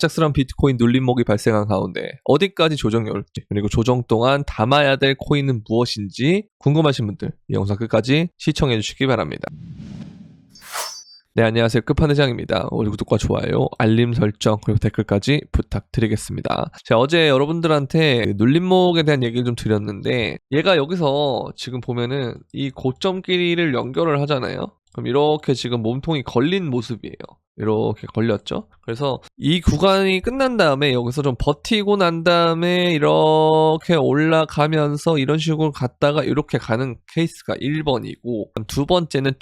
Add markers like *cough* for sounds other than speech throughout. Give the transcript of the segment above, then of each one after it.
갑작스러운 비트코인 눌림목이 발생한 가운데 어디까지 조정이 올지 그리고 조정 동안 담아야 될 코인은 무엇인지 궁금하신 분들 이 영상 끝까지 시청해 주시기 바랍니다. 네, 안녕하세요. 끝판회장입니다. 오늘 구독과 좋아요, 알림 설정, 그리고 댓글까지 부탁드리겠습니다. 제가 어제 여러분들한테 그 눌림목에 대한 얘기를 좀 드렸는데, 얘가 여기서 지금 보면은 이 고점끼리를 연결을 하잖아요. 그럼 이렇게 지금 몸통이 걸린 모습이에요. 이렇게 걸렸죠. 그래서 이 구간이 끝난 다음에 여기서 좀 버티고 난 다음에 이렇게 올라가면서 이런 식으로 갔다가 이렇게 가는 케이스가 1번이고 두 번째는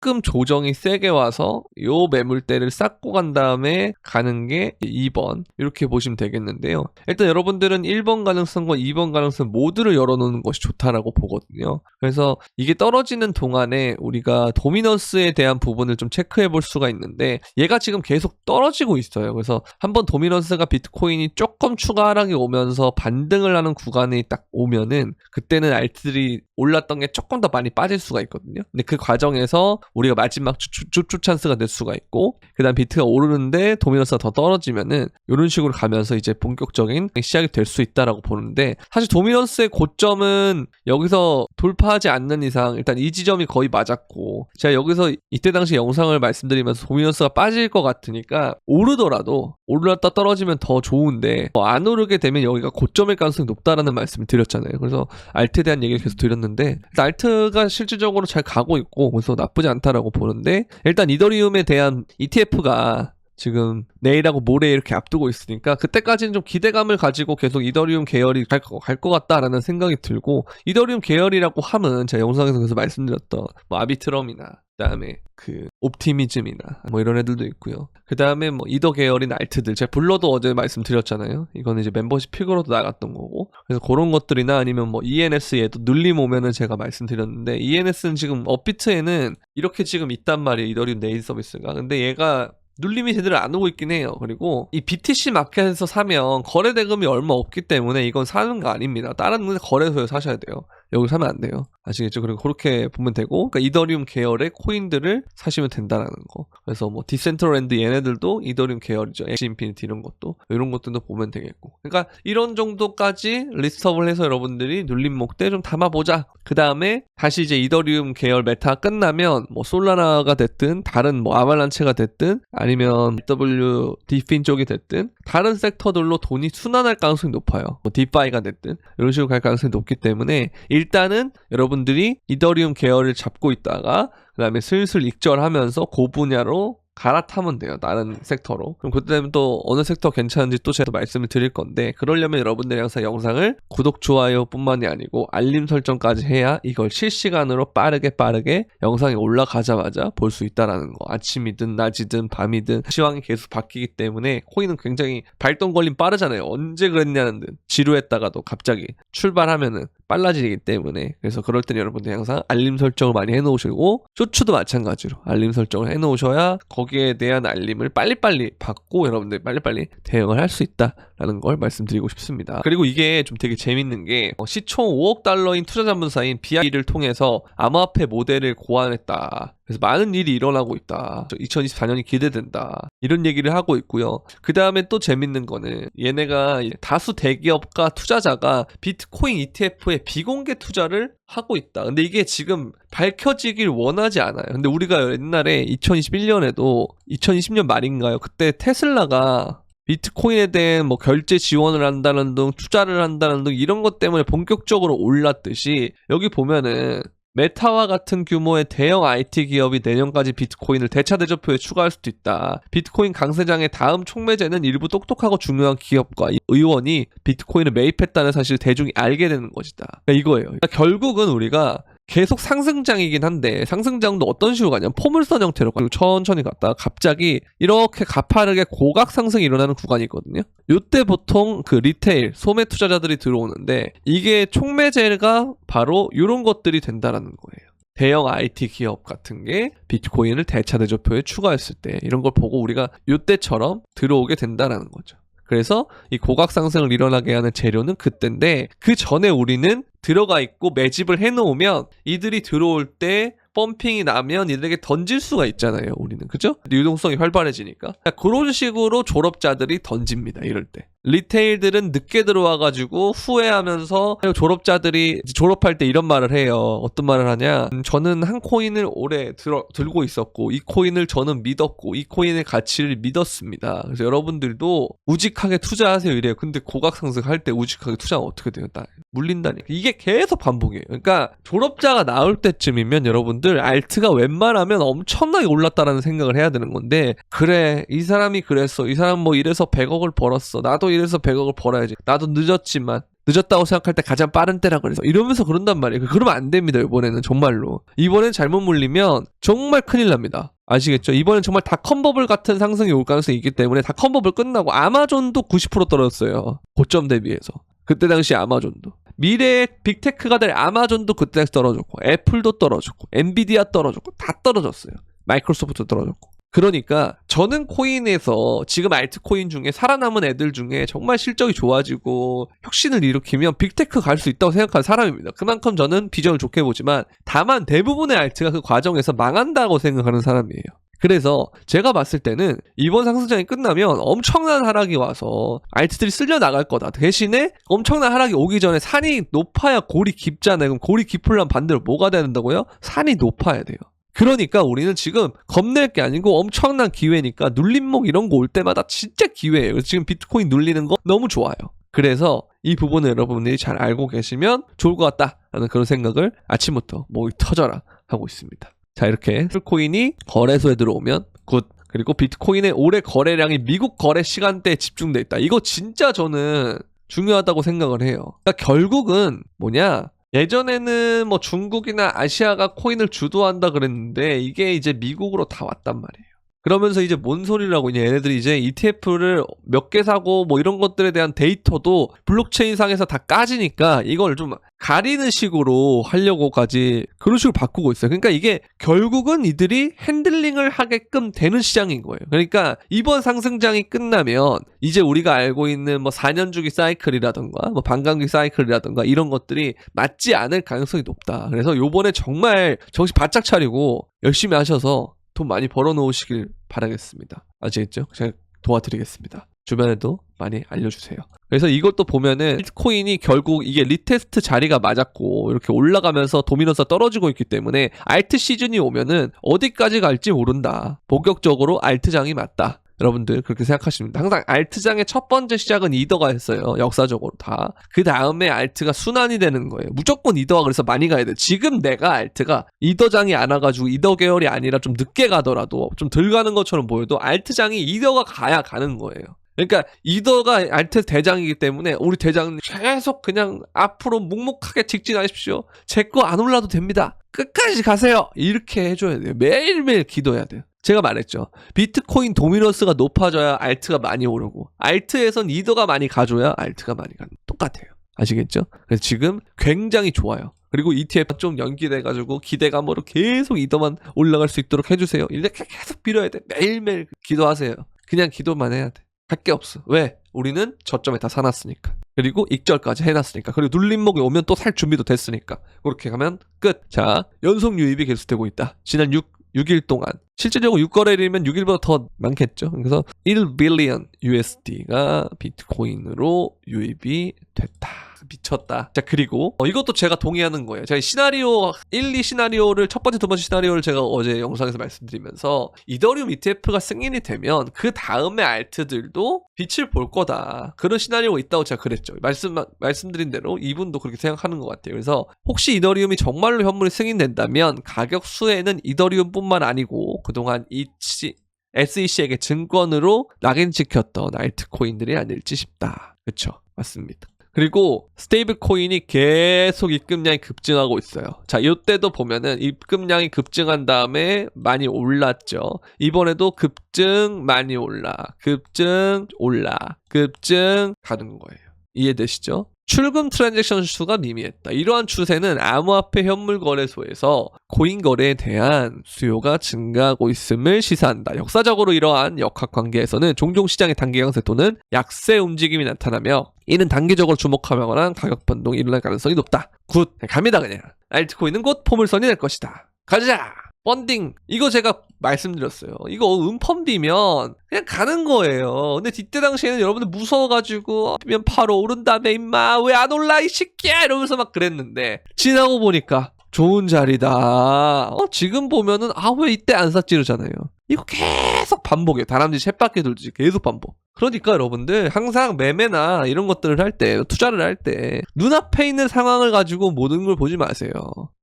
조금 조정이 세게 와서 요 매물대를 쌓고 간 다음에 가는 게 2번 이렇게 보시면 되겠는데요. 일단 여러분들은 1번 가능성과 2번 가능성 모두를 열어놓는 것이 좋다라고 보거든요. 그래서 이게 떨어지는 동안에 우리가 도미넌스에 대한 부분을 좀 체크해 볼 수가 있는데 얘가 지금 계속 떨어지고 있어요. 그래서 한번 도미넌스가 비트코인이 조금 추가 하락이 오면서 반등을 하는 구간이 딱 오면은 그때는 알트들이 올랐던 게 조금 더 많이 빠질 수가 있거든요. 근데 그 과정에서 우리가 마지막 쭈쭈 찬스가 될 수가 있고 그다음 비트가 오르는데 도미넌스가 더 떨어지면은 이런 식으로 가면서 이제 본격적인 시작이 될 수 있다라고 보는데 사실 도미넌스의 고점은 여기서 돌파하지 않는 이상 일단 이 지점이 거의 맞았고 제가 여기서 이때 당시 영상을 말씀드리면서 도미넌스가 빠질 것 같으니까 오르더라도 오르렀다 떨어지면 더 좋은데 어, 안 오르게 되면 여기가 고점일 가능성이 높다라는 말씀을 드렸잖아요. 그래서 알트에 대한 얘기를 계속 드렸는데 알트가 실질적으로 잘 가고 있고 그래서 나쁘지 않다 라고 보는데 일단 이더리움에 대한 ETF가 지금 내일하고 모레 이렇게 앞두고 있으니까 그때까지는 좀 기대감을 가지고 계속 이더리움 계열이 갈 것 같다라는 생각이 들고 이더리움 계열이라고 하면 제가 영상에서 계속 말씀드렸던 뭐 아비트럼이나 그다음에 그 옵티미즘이나 뭐 이런 애들도 있고요. 그다음에 뭐 이더 계열인 알트들 제가 불러도 어제 말씀드렸잖아요. 이거는 이제 멤버십 픽으로도 나갔던 거고. 그래서 그런 것들이나 아니면 뭐 ENS에도 눌림 오면은 제가 말씀드렸는데 ENS는 지금 업비트에는 이렇게 지금 있단 말이에요. 이더리움 네일 서비스가. 근데 얘가 눌림이 제대로 안 오고 있긴 해요. 그리고 이 BTC 마켓에서 사면 거래 대금이 얼마 없기 때문에 이건 사는 거 아닙니다. 다른 거래소에 사셔야 돼요. 여기 사면 안 돼요. 아시겠죠? 그리고 그렇게 보면 되고, 그러니까 이더리움 계열의 코인들을 사시면 된다라는 거. 그래서 뭐 디센트럴랜드 얘네들도 이더리움 계열이죠. 엑시 인피니티 이런 것도 이런 것들도 보면 되겠고. 그러니까 이런 정도까지 리스트업을 해서 여러분들이 눌림목 때 좀 담아보자. 그 다음에 다시 이제 이더리움 계열 메타 끝나면 뭐 솔라나가 됐든 다른 뭐 아말란체가 됐든 아니면 W 디핀 쪽이 됐든 다른 섹터들로 돈이 순환할 가능성이 높아요. 뭐 디파이가 됐든 이런 식으로 갈 가능성이 높기 때문에 일단은 여러분들이 이더리움 계열을 잡고 있다가 그 다음에 슬슬 익절하면서 그 분야로 갈아타면 돼요. 다른 섹터로. 그럼 그때는 또 어느 섹터 괜찮은지 또 제가 말씀을 드릴 건데 그러려면 여러분들이 항상 영상을 구독, 좋아요 뿐만이 아니고 알림 설정까지 해야 이걸 실시간으로 빠르게 빠르게 영상이 올라가자마자 볼 수 있다라는 거. 아침이든 낮이든 밤이든 시황이 계속 바뀌기 때문에 코인은 굉장히 발동 걸림 빠르잖아요. 언제 그랬냐는 듯 지루했다가도 갑자기 출발하면은 빨라지기 때문에 그래서 그럴 때는 여러분들 항상 알림 설정을 많이 해놓으시고 쇼츠도 마찬가지로 알림 설정을 해놓으셔야 거기에 대한 알림을 빨리빨리 받고 여러분들 빨리빨리 대응을 할 수 있다라는 걸 말씀드리고 싶습니다. 그리고 이게 좀 되게 재밌는 게 어, 시총 5억 달러인 투자 자문사인 BI를 통해서 암호화폐 모델을 고안했다. 그래서 많은 일이 일어나고 있다. 2024년이 기대된다. 이런 얘기를 하고 있고요. 그 다음에 또 재밌는 거는 얘네가 다수 대기업과 투자자가 비트코인 ETF에 비공개 투자를 하고 있다. 근데 이게 지금 밝혀지길 원하지 않아요. 근데 우리가 옛날에 2021년에도 2020년 말인가요? 그때 테슬라가 비트코인에 대한 뭐 결제 지원을 한다는 등 투자를 한다는 등 이런 것 때문에 본격적으로 올랐듯이 여기 보면은 메타와 같은 규모의 대형 IT 기업이 내년까지 비트코인을 대차 대조표에 추가할 수도 있다. 비트코인 강세장의 다음 촉매제는 일부 똑똑하고 중요한 기업과 의원이 비트코인을 매입했다는 사실을 대중이 알게 되는 것이다. 그러니까 이거예요. 그러니까 결국은 우리가 계속 상승장이긴 한데 상승장도 어떤 식으로 가냐면 포물선 형태로 가고 천천히 갔다가 갑자기 이렇게 가파르게 고각 상승이 일어나는 구간이 있거든요. 이때 보통 그 리테일 소매 투자자들이 들어오는데 이게 촉매제가 바로 이런 것들이 된다라는 거예요. 대형 IT 기업 같은 게 비트코인을 대차 대조표에 추가했을 때 이런 걸 보고 우리가 이때처럼 들어오게 된다라는 거죠. 그래서 이 고각 상승을 일어나게 하는 재료는 그때인데 그 전에 우리는 들어가 있고 매집을 해놓으면 이들이 들어올 때 펌핑이 나면 이들에게 던질 수가 있잖아요. 우리는 그죠? 유동성이 활발해지니까 그런 식으로 졸업자들이 던집니다. 이럴 때 리테일들은 늦게 들어와가지고 후회하면서 졸업자들이 졸업할 때 이런 말을 해요. 어떤 말을 하냐? 음, 저는 한 코인을 오래 들어, 들고 있었고 이 코인을 저는 믿었고 이 코인의 가치를 믿었습니다. 그래서 여러분들도 우직하게 투자하세요 이래요. 근데 고각 상승할 때 우직하게 투자하면 어떻게 돼요? 나 물린다니까. 이게 계속 반복이에요. 그러니까 졸업자가 나올 때쯤이면 여러분들 알트가 웬만하면 엄청나게 올랐다라는 생각을 해야 되는 건데 그래 이 사람이 그랬어. 이 사람 뭐 이래서 100억을 벌었어. 나도 이래서 100억을 벌어야지. 나도 늦었지만 늦었다고 생각할 때 가장 빠른 때라 그래서 이러면서 그런단 말이에요. 그러면 안 됩니다. 이번에는 정말로. 이번엔 잘못 물리면 정말 큰일 납니다. 아시겠죠? 이번엔 정말 닷컴버블 같은 상승이 올 가능성이 있기 때문에 닷컴버블 끝나고 아마존도 90% 떨어졌어요. 고점 대비해서. 그때 당시 아마존도. 미래의 빅테크가 될 아마존도 그때 떨어졌고 애플도 떨어졌고 엔비디아 떨어졌고 다 떨어졌어요. 마이크로소프트 떨어졌고. 그러니까 저는 코인에서 지금 알트코인 중에 살아남은 애들 중에 정말 실적이 좋아지고 혁신을 일으키면 빅테크 갈 수 있다고 생각하는 사람입니다. 그만큼 저는 비전을 좋게 보지만 다만 대부분의 알트가 그 과정에서 망한다고 생각하는 사람이에요. 그래서 제가 봤을 때는 이번 상승장이 끝나면 엄청난 하락이 와서 알트들이 쓸려 나갈 거다. 대신에 엄청난 하락이 오기 전에 산이 높아야 골이 깊잖아요. 그럼 골이 깊으려면 반대로 뭐가 돼야 된다고요? 산이 높아야 돼요. 그러니까 우리는 지금 겁낼 게 아니고 엄청난 기회니까 눌림목 이런 거 올 때마다 진짜 기회예요. 그래서 지금 비트코인 눌리는 거 너무 좋아요. 그래서 이 부분을 여러분들이 잘 알고 계시면 좋을 것 같다라는 그런 생각을 아침부터 목이 터져라 하고 있습니다. 자 이렇게 풀코인이 거래소에 들어오면 굿 그리고 비트코인의 올해 거래량이 미국 거래 시간대에 집중돼 있다. 이거 진짜 저는 중요하다고 생각을 해요. 그러니까 결국은 뭐냐 예전에는 뭐 중국이나 아시아가 코인을 주도한다 그랬는데 이게 이제 미국으로 다 왔단 말이에요. 그러면서 이제 뭔 소리라고 이제 얘네들이 이제 ETF를 몇 개 사고 뭐 이런 것들에 대한 데이터도 블록체인 상에서 다 까지니까 이걸 좀 가리는 식으로 하려고까지 그런 식으로 바꾸고 있어요. 그러니까 이게 결국은 이들이 핸들링을 하게끔 되는 시장인 거예요. 그러니까 이번 상승장이 끝나면 이제 우리가 알고 있는 뭐 4년 주기 사이클이라던가 뭐 반감기 사이클이라던가 이런 것들이 맞지 않을 가능성이 높다. 그래서 요번에 정말 정신 바짝 차리고 열심히 하셔서 돈 많이 벌어 놓으시길 바라겠습니다. 아시겠죠? 제가 도와드리겠습니다. 주변에도 많이 알려주세요. 그래서 이것도 보면은 비트코인이 결국 이게 리테스트 자리가 맞았고 이렇게 올라가면서 도미넌스가 떨어지고 있기 때문에 알트 시즌이 오면은 어디까지 갈지 모른다. 본격적으로 알트장이 맞다. 여러분들 그렇게 생각하십니다. 항상 알트장의 첫 번째 시작은 이더가 했어요. 역사적으로 다. 그 다음에 알트가 순환이 되는 거예요. 무조건 이더가 그래서 많이 가야 돼. 지금 내가 알트가 이더장이 안 와가지고 이더 계열이 아니라 좀 늦게 가더라도 좀 덜 가는 것처럼 보여도 알트장이 이더가 가야 가는 거예요. 그러니까 이더가 알트 대장이기 때문에 우리 대장님 계속 그냥 앞으로 묵묵하게 직진하십시오. 제 거 안 올라도 됩니다. 끝까지 가세요. 이렇게 해줘야 돼요. 매일매일 기도해야 돼요. 제가 말했죠. 비트코인 도미너스가 높아져야 알트가 많이 오르고 알트에선 이더가 많이 가줘야 알트가 많이 가는 똑같아요. 아시겠죠? 그래서 지금 굉장히 좋아요. 그리고 ETF 좀 연기돼가지고 기대감으로 계속 이더만 올라갈 수 있도록 해주세요. 이렇게 계속 빌어야 돼. 매일매일 기도하세요. 그냥 기도만 해야 돼. 할 게 없어. 왜? 우리는 저점에 다 사놨으니까. 그리고 익절까지 해놨으니까. 그리고 눌림목이 오면 또 살 준비도 됐으니까. 그렇게 가면 끝. 자, 연속 유입이 계속되고 있다. 지난 6, 6일 동안. 실제적으로 6거래일이면 6일보다 더 많겠죠. 그래서 1 빌리언 USD가 비트코인으로 유입이 됐다. 미쳤다. 자, 그리고 어, 이것도 제가 동의하는 거예요. 제가 시나리오 1, 2 시나리오를 첫 번째, 두 번째 시나리오를 제가 어제 영상에서 말씀드리면서 이더리움 ETF가 승인이 되면 그 다음에 알트들도 빛을 볼 거다. 그런 시나리오가 있다고 제가 그랬죠. 말씀 말씀드린 대로 이분도 그렇게 생각하는 것 같아요. 그래서 혹시 이더리움이 정말로 현물이 승인된다면 가격 수에는 이더리움뿐만 아니고 그동안 이치 SEC에게 증권으로 낙인 찍혔던 알트코인들이 아닐지 싶다. 그쵸? 맞습니다. 그리고 스테이블 코인이 계속 입금량이 급증하고 있어요. 자, 이때도 보면은 입금량이 급증한 다음에 많이 올랐죠. 이번에도 급증 많이 올라, 급증 올라, 급증 가는 거예요. 이해되시죠? 출금 트랜잭션 수가 미미했다. 이러한 추세는 암호화폐 현물 거래소에서 코인 거래에 대한 수요가 증가하고 있음을 시사한다. 역사적으로 이러한 역학 관계에서는 종종 시장의 단기 강세 또는 약세 움직임이 나타나며 이는 단기적으로 주목하거나 가격 변동이 일어날 가능성이 높다. 굿 갑니다 그냥. 알트코인은 곧 포물선이 될 것이다. 가자. 펀딩 이거 제가 말씀드렸어요. 이거 은펀비면 그냥 가는 거예요. 근데 뒤때 당시에는 여러분들 무서워가지고 면 바로 오른다며 임마 왜 안 올라 이 새끼야 이러면서 막 그랬는데 지나고 보니까 좋은 자리다. 어, 지금 보면은 아 왜 이때 안 샀지 이러잖아요. 이거 계속 반복이에요. 다람쥐 쳇바퀴 돌듯이 계속 반복. 그러니까 여러분들 항상 매매나 이런 것들을 할 때 투자를 할 때 눈앞에 있는 상황을 가지고 모든 걸 보지 마세요.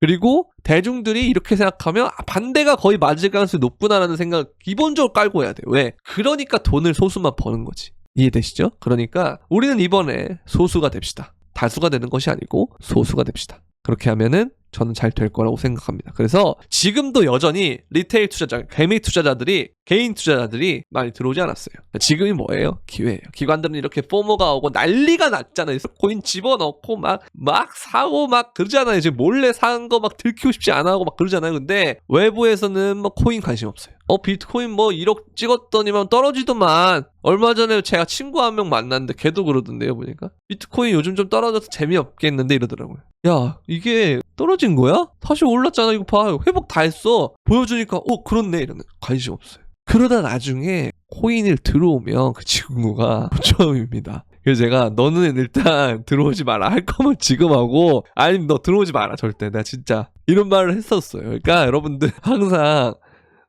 그리고 대중들이 이렇게 생각하면 아, 반대가 거의 맞을 가능성이 높구나라는 생각 기본적으로 깔고 해야 돼요. 왜? 그러니까 돈을 소수만 버는 거지. 이해되시죠? 그러니까 우리는 이번에 소수가 됩시다. 다수가 되는 것이 아니고 소수가 됩시다. 그렇게 하면은 저는 잘 될 거라고 생각합니다. 그래서 지금도 여전히 리테일 투자자, 개미 투자자들이 개인 투자자들이 많이 들어오지 않았어요. 지금이 뭐예요? 기회예요. 기관들은 이렇게 포모가 오고 난리가 났잖아요. 코인 집어넣고 막 막 사고 막 그러잖아요. 지금 몰래 산 거 막 들키고 싶지 않아 하고 막 그러잖아요. 근데 외부에서는 뭐 코인 관심 없어요. 어 비트코인 뭐 1억 찍었더니만 떨어지더만 얼마 전에 제가 친구 한 명 만났는데 걔도 그러던데요 보니까 비트코인 요즘 좀 떨어져서 재미없겠는데 이러더라고요. 야 이게 떨어진 거야? 다시 올랐잖아 이거 봐 회복 다 했어 보여주니까 어 그렇네 이러는 관심 없어요. 그러다 나중에 코인을 들어오면 그 친구가 *laughs* 처음입니다. 그래서 제가 너는 일단 들어오지 마라 할 거면 지금 하고 아니면 너 들어오지 마라 절대 나 진짜 이런 말을 했었어요. 그러니까 여러분들 항상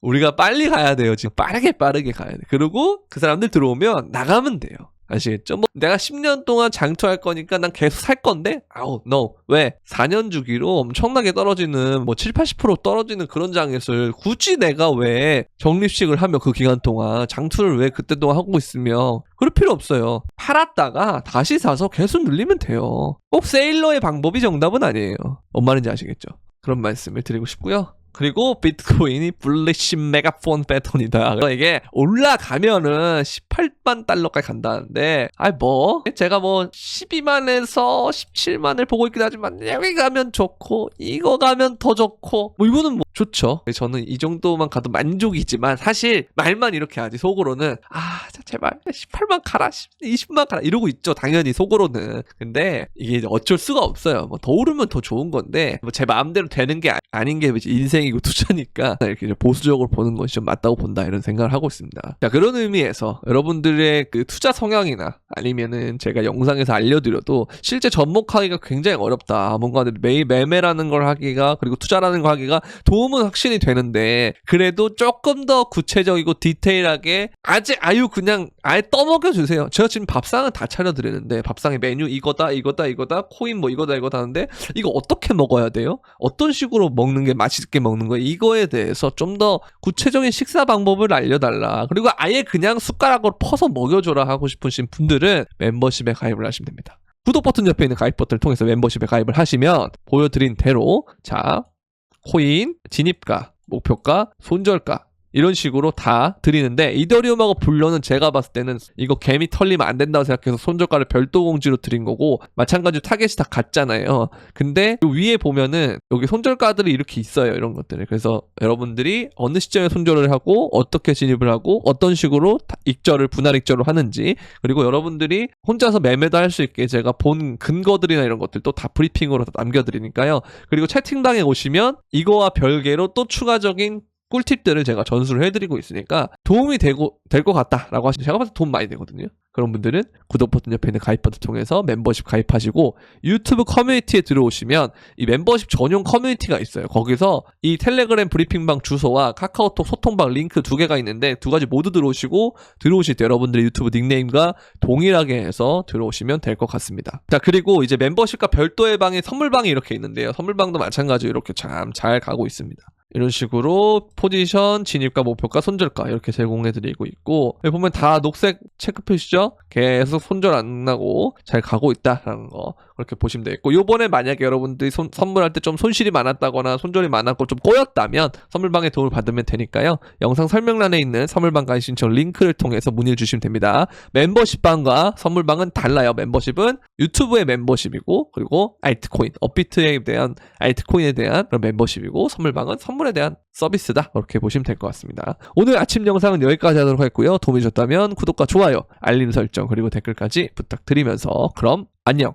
우리가 빨리 가야 돼요. 지금 빠르게 빠르게 가야 돼. 그리고 그 사람들 들어오면 나가면 돼요. 아시겠죠? 뭐 내가 10년 동안 장투할 거니까 난 계속 살 건데 아우 no 왜 4년 주기로 엄청나게 떨어지는 뭐 7, 80% 떨어지는 그런 장에서 굳이 내가 왜 적립식을 하며 그 기간 동안 장투를 왜 그때 동안 하고 있으며 그럴 필요 없어요. 팔았다가 다시 사서 계속 늘리면 돼요. 꼭 세일러의 방법이 정답은 아니에요. 뭔 말인지 아시겠죠? 그런 말씀을 드리고 싶고요. 그리고 비트코인이 블리시 메가폰 패턴이다. 이게 올라가면은 18만 달러까지 간다는데, 아이 뭐 제가 뭐 12만에서 17만을 보고 있긴 하지만 여기 가면 좋고 이거 가면 더 좋고 뭐 이거는 뭐 좋죠. 저는 이 정도만 가도 만족이지만 사실 말만 이렇게 하지 속으로는 아 자, 제발 18만 가라 20만 가라 이러고 있죠. 당연히 속으로는. 근데 이게 어쩔 수가 없어요. 뭐 더 오르면 더 좋은 건데 뭐 제 마음대로 되는 게 아- 아닌 게 인생이고 *laughs* 투자니까 이렇게 좀 보수적으로 보는 것이 좀 맞다고 본다 이런 생각을 하고 있습니다. 자 그런 의미에서 여러분들의 그 투자 성향이나 아니면은 제가 영상에서 알려드려도 실제 접목하기가 굉장히 어렵다. 뭔가 매일 매매라는 걸 하기가 그리고 투자라는 걸 하기가 도움은 확실히 되는데 그래도 조금 더 구체적이고 디테일하게 아직 아유 그냥 아예 떠먹여 주세요. 제가 지금 밥상은 다 차려 드리는데 밥상에 메뉴 이거다 이거다 이거다 코인 뭐 이거다 이거다 하는데 이거 어떻게 먹어야 돼요? 어떤 식으로 먹는 게 맛있게 먹는 거예요? 이거에 대해서 좀 더 구체적인 식사 방법을 알려달라. 그리고 아예 그냥 숟가락으로 퍼서 먹여줘라 하고 싶으신 분들은 멤버십에 가입을 하시면 됩니다. 구독 버튼 옆에 있는 가입 버튼을 통해서 멤버십에 가입을 하시면 보여드린 대로 자 코인 진입가 목표가 손절가 이런 식으로 다 드리는데 이더리움하고 불러는 제가 봤을 때는 이거 개미 털리면 안 된다고 생각해서 손절가를 별도 공지로 드린 거고 마찬가지로 타겟이 다 같잖아요. 근데 요 위에 보면은 여기 손절가들이 이렇게 있어요. 이런 것들을. 그래서 여러분들이 어느 시점에 손절을 하고 어떻게 진입을 하고 어떤 식으로 다- 익절을 분할 익절을 하는지 그리고 여러분들이 혼자서 매매도 할 수 있게 제가 본 근거들이나 이런 것들도 다 브리핑으로 다 남겨드리니까요. 그리고 채팅방에 오시면 이거와 별개로 또 추가적인 꿀팁들을 제가 전수를 해드리고 있으니까 도움이 되고 될 것 같다라고 하시면 제가 봤을 때 도움 많이 되거든요. 그런 분들은 구독 버튼 옆에 있는 가입 버튼 통해서 멤버십 가입하시고 유튜브 커뮤니티에 들어오시면 이 멤버십 전용 커뮤니티가 있어요. 거기서 이 텔레그램 브리핑방 주소와 카카오톡 소통방 링크 두 개가 있는데 두 가지 모두 들어오시고 들어오실 때 여러분들의 유튜브 닉네임과 동일하게 해서 들어오시면 될 것 같습니다. 자 그리고 이제 멤버십과 별도의 방에 선물방이 이렇게 있는데요. 선물방도 마찬가지로 이렇게 참 잘 가고 있습니다. 이런 식으로 포지션, 진입가, 목표가, 손절가 이렇게 제공해드리고 있고 여기 보면 다 녹색 체크 표시죠? 계속 손절 안 나고 잘 가고 있다라는 거 그렇게 보시면 되겠고 요번에 만약에 여러분들이 손- 선물할 때 좀 손실이 많았다거나 손절이 많았고 좀 꼬였다면 선물방의 도움을 받으면 되니까요. 영상 설명란에 있는 선물방 가입 신청 링크를 통해서 문의를 주시면 됩니다. 멤버십방과 선물방은 달라요. 멤버십은 유튜브의 멤버십이고 그리고 알트코인 업비트에 대한 알트코인에 대한 그런 멤버십이고 선물방은 선물 에 대한 서비스다. 그렇게 보시면 될 것 같습니다. 오늘 아침 영상은 여기까지 하도록 하겠고요. 도움이 셨다면 구독과 좋아요 알림 설정 그리고 댓글까지 부탁드리면서 그럼 안녕